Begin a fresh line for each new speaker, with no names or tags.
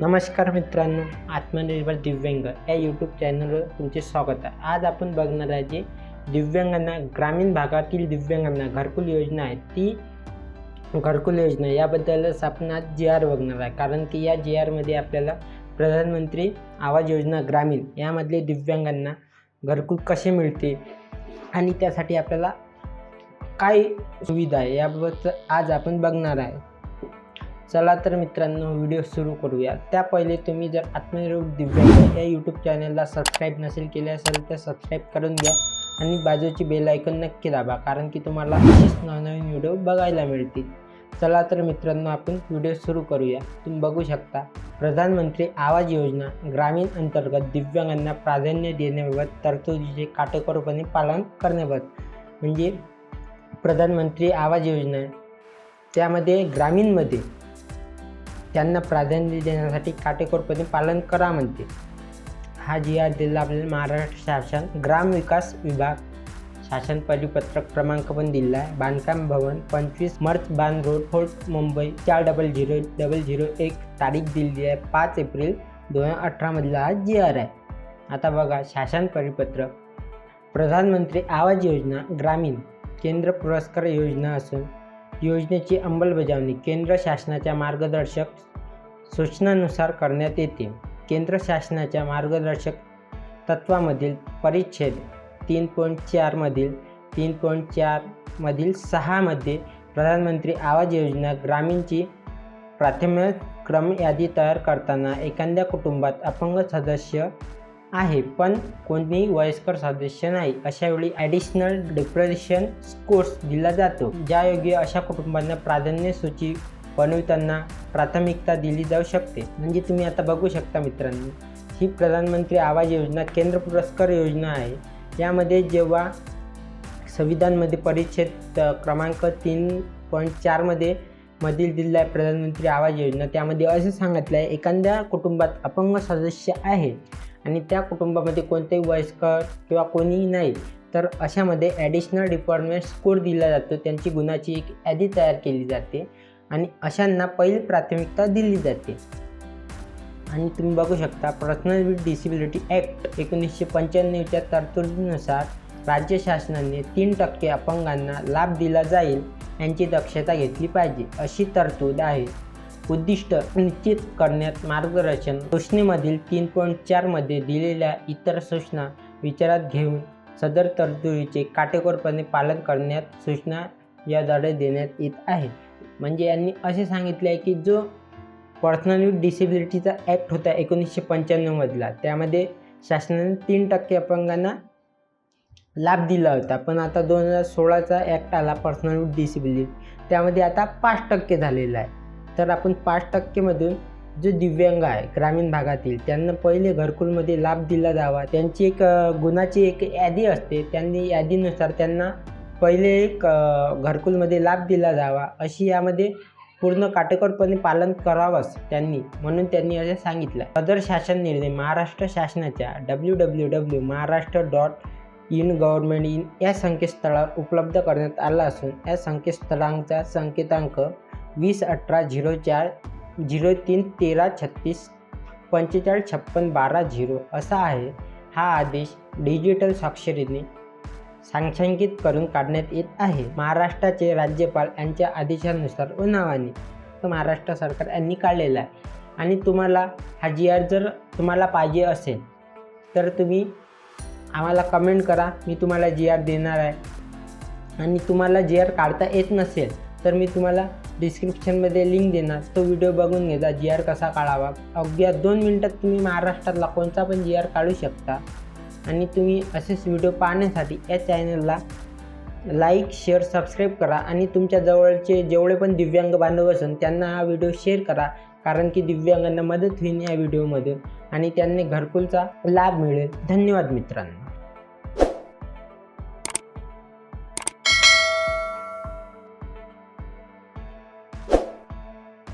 नमस्कार मित्रांनो आत्मनिर्भर दिव्यांग या यूट्यूब चॅनलवर तुमचे स्वागत आहे. आज आपण बघणार आहे जे दिव्यांगांना ग्रामीण भागातील दिव्यांगांना घरकुल योजना आहे ती घरकुल योजना याबद्दलच आपण आज जी आर बघणार आहे. कारण की या जी आरमध्ये आपल्याला प्रधानमंत्री आवाज योजना ग्रामीण यामधले दिव्यांगांना घरकुल कसे मिळते आणि त्यासाठी आपल्याला काय सुविधा आहे याबाबत आज आपण बघणार आहे. चला तर मित्रांनो व्हिडिओ सुरू करूया. त्या पहिले तुम्ही जर आत्मनिर्भर दिव्यांग या यूट्यूब चॅनलला सबस्क्राईब नसेल केले असेल तर सबस्क्राईब करून घ्या आणि बाजूची बेल ऐकून नक्की दाबा कारण की तुम्हाला असेच नवनवीन व्हिडिओ बघायला मिळतील. चला तर मित्रांनो आपण व्हिडिओ सुरू करूया. तुम्ही बघू शकता प्रधानमंत्री आवाज योजना ग्रामीण अंतर्गत दिव्यांगांना प्राधान्य देण्याबाबत तरतुदीचे काटेकोरपणे पालन करण्याबाबत म्हणजे प्रधानमंत्री आवाज योजना. त्यामध्ये ग्रामीणमध्ये त्यांना प्राधान्य देण्यासाठी काटेकोरपणे पालन करा म्हणते. हा जी आर दिला आपल्याला महाराष्ट्र शासन ग्रामविकास विभाग शासन परिपत्रक क्रमांक पण दिला आहे. बांधकाम भवन पंचवीस मर्च बांध रोड फोर्ट मुंबई चार डबल झिरो डबल झिरो एक तारीख दिली आहे. पाच एप्रिल दोन हजार अठरामधला हा जी आर आहे. आता बघा शासन परिपत्रक. प्रधानमंत्री आवाज योजना ग्रामीण केंद्र पुरस्कार योजना असून योजनेची अंमलबजावणी केंद्र शासनाच्या मार्गदर्शक सूचनानुसार करण्यात येते. केंद्र शासनाच्या मार्गदर्शक तत्वामधील परिच्छेद तीन पॉईंट चारमधील तीन पॉईंट चारमधील सहामध्ये प्रधानमंत्री आवाज योजना ग्रामीणची प्राथमिक क्रम यादी तयार करताना एखाद्या कुटुंबात अपंग सदस्य आहे पण कोणीही वयस्कर सदस्य नाही. अशावेळी ॲडिशनल डिप्रेशन स्कोर्स दिला जातो ज्यायोगे अशा कुटुंबांना प्राधान्य सूची बनविताना प्राथमिकता दिली जाऊ शकते. म्हणजे तुम्ही आता बघू शकता मित्रांनो ही प्रधानमंत्री आवाज योजना केंद्र पुरस्कार योजना आहे. यामध्ये जेव्हा संविधानमध्ये परिच्छेद क्रमांक तीन पॉईंट चारमध्ये मधील दिलेला आहे प्रधानमंत्री आवाज योजना त्यामध्ये असं सांगितलं आहे एखाद्या कुटुंबात अपंग सदस्य आहे आणि त्या कुटुंबामध्ये कोणतेही वयस्कर किंवा कोणीही नाही तर अशामध्ये ॲडिशनल डिपार्टमेंट स्कोर दिला जातो. त्यांची गुणाची एक यादी तयार केली जाते आणि अशांना पहिली प्राथमिकता दिली जाते. आणि तुम्ही बघू शकता पर्सनल विथ डिसेबिलिटी ॲक्ट एकोणीसशे पंच्याण्णवच्या तरतुदीनुसार राज्य शासनाने तीन टक्के अपंगांना लाभ दिला जाईल यांची दक्षता घेतली पाहिजे अशी तरतूद आहे. उद्दिष्ट निश्चित करण्यात मार्गदर्शन सूचनेमधील तीन पॉईंट चारमध्ये दिलेल्या इतर सूचना विचारात घेऊन सदर तरतुदीचे काटेकोरपणे पालन करण्यात सूचना याद्वारे देण्यात येत आहे. म्हणजे यांनी असे सांगितले आहे की जो पर्सनल विथ डिसेबिलिटीचा ॲक्ट होता एकोणीसशे पंच्याण्णवमधला त्यामध्ये शासनाने तीन टक्के अपंगांना लाभ दिला होता. पण आता दोन हजार सोळाचा ॲक्ट आला पर्सनल विथ डिसेबिलिटी त्यामध्ये आता पाच टक्के झालेला आहे. तर आपण पाच टक्केमधून जो दिव्यांग आहे ग्रामीण भागातील त्यांना पहिले घरकुलमध्ये लाभ दिला जावा. त्यांची एक गुणाची एक यादी असते. त्यांनी यादीनुसार त्यांना पहिले एक घरकुलमध्ये लाभ दिला जावा. अशी यामध्ये पूर्ण काटेकोरपणे पालन करावंच त्यांनी म्हणून त्यांनी असे सांगितलं. सदर शासन निर्णय महाराष्ट्र शासनाच्या W W W Maharashtra dot in government in या संकेतस्थळावर उपलब्ध करण्यात आला असून या संकेतस्थळांचा संकेतांक वीस अठरा झिरो चार झिरो तीन तेरा छत्तीस पंचेचाळीस छप्पन बारा झिरो असा आहे. हा आदेश डिजिटल स्वाक्षरीने सांख्यांकित करून काढण्यात येत आहे. महाराष्ट्राचे राज्यपाल यांच्या आदेशानुसार व नावाने महाराष्ट्र सरकार यांनी काढलेला आहे. आणि तुम्हाला हा जी आर जर तुम्हाला पाहिजे असेल तर तुम्ही आम्हाला कमेंट करा. मी तुम्हाला जी आर देणार आहे. आणि तुम्हाला जी आर काढता येत नसेल तर मी तुम्हाला डिस्क्रिप्शनमध्ये लिंक देणार. तो व्हिडिओ बघून घेजा जी आर कसा काढावा. अवघ्या दोन मिनटात तुम्ही महाराष्ट्रातला कोणता पण जी आर काढू शकता. आणि तुम्ही असेच व्हिडिओ पाहण्यासाठी या चॅनलला लाईक शेअर सबस्क्राईब करा. आणि तुमच्या जवळचे जेवढे पण दिव्यांग बांधव असेल त्यांना हा व्हिडिओ शेअर करा. कारण की दिव्यांगांना मदत होईल या व्हिडिओमध्ये आणि त्यांनी घरकुलचा लाभ मिळेल. धन्यवाद मित्रांनो.